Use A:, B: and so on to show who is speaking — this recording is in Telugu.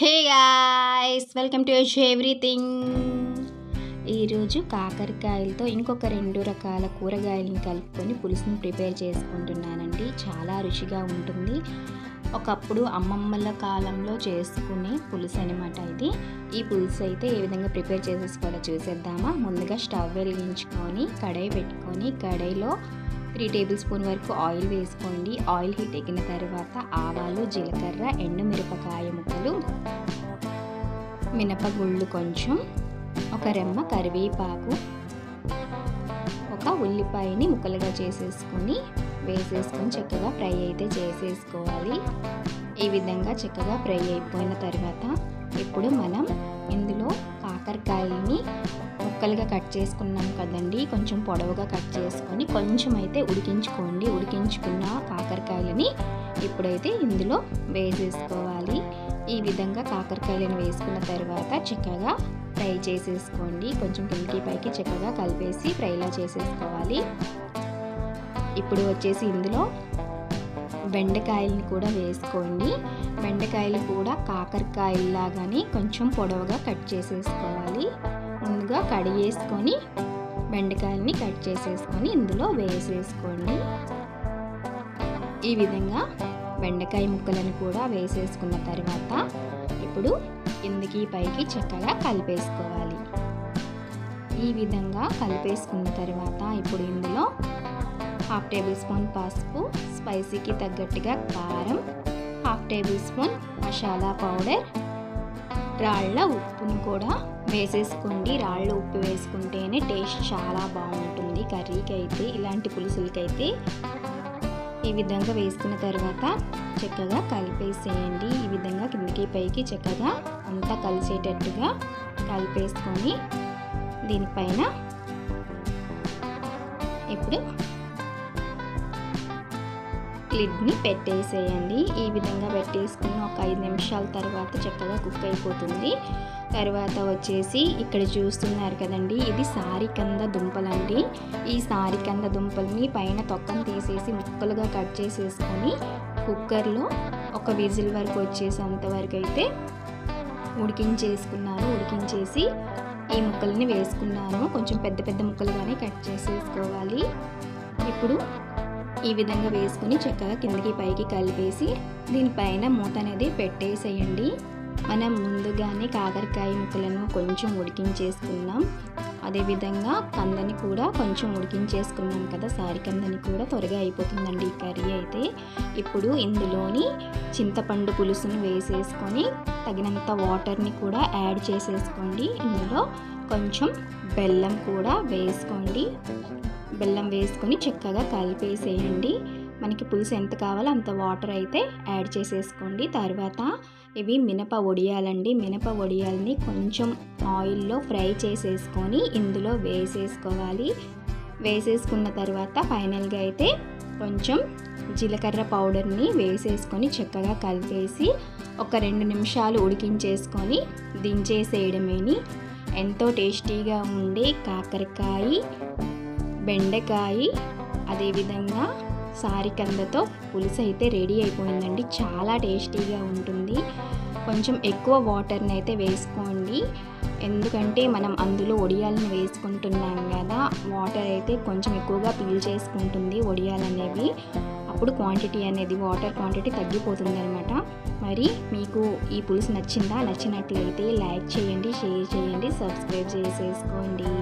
A: Hey guys welcome to everything. ఈరోజు కాకరకాయలతో ఇంకొక రెండు రకాల కూరగాయలను కలుపుకొని పులుసుని ప్రిపేర్ చేసుకుంటున్నానండి. చాలా రుచిగా ఉంటుంది. ఒకప్పుడు అమ్మమ్మల కాలంలో చేసుకునే పులుసు అనమాట ఇది. ఈ పులుసు అయితే ఏ విధంగా ప్రిపేర్ చేసేసుకోవాలో చూసేద్దామా. ముందుగా స్టవ్ వెలిగించుకొని కడాయి పెట్టుకొని కడాయిలో త్రీ టేబుల్ స్పూన్ వరకు ఆయిల్ వేసుకోండి. ఆయిల్ హీట్ ఎక్కిన తర్వాత ఆవాలు జీలకర్ర ఎండుమిరపకాయ ముక్కలు మినపగుళ్ళు కొంచెం ఒక రెమ్మ కరివేపాకు ఒక ఉల్లిపాయని ముక్కలుగా చేసేసుకొని వేసేసుకొని చక్కగా ఫ్రై అయితే చేసేసుకోవాలి. ఈ విధంగా చక్కగా ఫ్రై అయిపోయిన తర్వాత ఇప్పుడు మనం ఇందులో కాకరకాయ ముక్కలుగా కట్ చేసుకున్నాం కదండి. కొంచెం పొడవుగా కట్ చేసుకొని కొంచెం అయితే ఉడికించుకోండి. ఉడికించుకున్న కాకరకాయలని ఇప్పుడైతే ఇందులో వేసేసుకోవాలి. ఈ విధంగా కాకరకాయలను వేసుకున్న తర్వాత చక్కగా ఫ్రై చేసేసుకోండి. కొంచెం కిందికి పైకి చక్కగా కలిపేసి ఫ్రైలా చేసేసుకోవాలి. ఇప్పుడు వచ్చేసి ఇందులో బెండకాయలని కూడా వేసుకోండి. బెండకాయలు కూడా కాకరకాయలాగానే కొంచెం పొడవుగా కట్ చేసేసుకోవాలి. ముందుగా కడిగేసుకొని బెండకాయల్ని కట్ చేసేసుకొని ఇందులో వేసేసుకోండి. ఈ విధంగా బెండకాయ ముక్కలను కూడా వేసేసుకున్న తర్వాత ఇప్పుడు కిందికి పైకి చక్కగా కలిపేసుకోవాలి. ఈ విధంగా కలిపేసుకున్న తర్వాత ఇప్పుడు ఇందులో హాఫ్ టేబుల్ స్పూన్ పసుపు స్పైసీకి తగ్గట్టుగా కారం half tablespoon masala powder రాళ్ళ ఉప్పును కూడా వేసేసుకోండి. రాళ్ళ ఉప్పు వేసుకుంటేనే టేస్ట్ చాలా బాగుంటుంది. కర్రీకి అయితే ఇలాంటి పులుసులకైతే ఈ విధంగా వేసుకున్న తర్వాత చక్కగా కలిపేసేయండి. ఈ విధంగా కిందకి పైకి చక్కగా అంతా కలిసేటట్టుగా కలిపేసుకొని దీనిపైన ఇప్పుడు లిడ్ని పెట్టేసేయండి. ఈ విధంగా పెట్టేసుకుని ఒక ఐదు నిమిషాల తర్వాత చక్కగా కుక్ అయిపోతుంది. తర్వాత వచ్చేసి ఇక్కడ చూస్తున్నారు కదండి ఇది సారికంద దుంపలండి. ఈ సారికంద దుంపల్ని పైన తొక్కను తీసేసి ముక్కలుగా కట్ చేసేసుకొని కుక్కర్లో ఒక విజిల్ వరకు వచ్చేసేంత వరకు అయితే ఉడికించేసుకున్నాను. ఉడికించేసి ఈ ముక్కల్ని వేసుకున్నాను. కొంచెం పెద్ద పెద్ద ముక్కలుగానే కట్ చేసేసుకోవాలి. ఇప్పుడు ఈ విధంగా వేసుకుని చక్కగా కిందకి పైకి కలిపేసి దీనిపైన మూత అనేది పెట్టేసేయండి. మనం ముందుగానే కాకరకాయ ముక్కలను కొంచెం ఉడికించేసుకున్నాం అదేవిధంగా కందని కూడా కొంచెం ఉడికించేసుకున్నాం కదా సారి కందని కూడా త్వరగా అయిపోతుందండి ఈ కర్రీ అయితే. ఇప్పుడు ఇందులోని చింతపండు పులుసును వేసేసుకొని తగినంత వాటర్ని కూడా యాడ్ చేసేసుకోండి. ఇందులో కొంచెం బెల్లం కూడా వేసుకోండి. బెల్లం వేసుకొని చక్కగా కలిపేసేయండి. మనకి పులుసు ఎంత కావాలో అంత వాటర్ అయితే యాడ్ చేసేసుకోండి. తర్వాత ఇవి మినప వడియాలండి. మినప వడియాలని కొంచెం ఆయిల్లో ఫ్రై చేసేసుకొని ఇందులో వేసేసుకోవాలి. వేసేసుకున్న తర్వాత ఫైనల్గా అయితే కొంచెం జీలకర్ర పౌడర్ని వేసేసుకొని చక్కగా కలిపేసి ఒక రెండు నిమిషాలు ఉడికించేసుకొని దించేసేయడమేని. ఎంతో టేస్టీగా ఉండే కాకరకాయ బెండకాయ అదేవిధంగా సారికందతో పులుసు అయితే రెడీ అయిపోయిందండి. చాలా టేస్టీగా ఉంటుంది. కొంచెం ఎక్కువ వాటర్ని అయితే వేసుకోండి. ఎందుకంటే మనం అందులో ఒడియాలను వేసుకుంటున్నాం కదా వాటర్ అయితే కొంచెం ఎక్కువగా పీల్ చేసుకుంటుంది ఒడియాలనేవి అప్పుడు క్వాంటిటీ అనేది వాటర్ క్వాంటిటీ తగ్గిపోతుంది అనమాట మరి మీకు ఈ పులుసు నచ్చిందా? నచ్చినట్లయితే లైక్ చేయండి షేర్ చేయండి సబ్స్క్రైబ్ చేసేసుకోండి.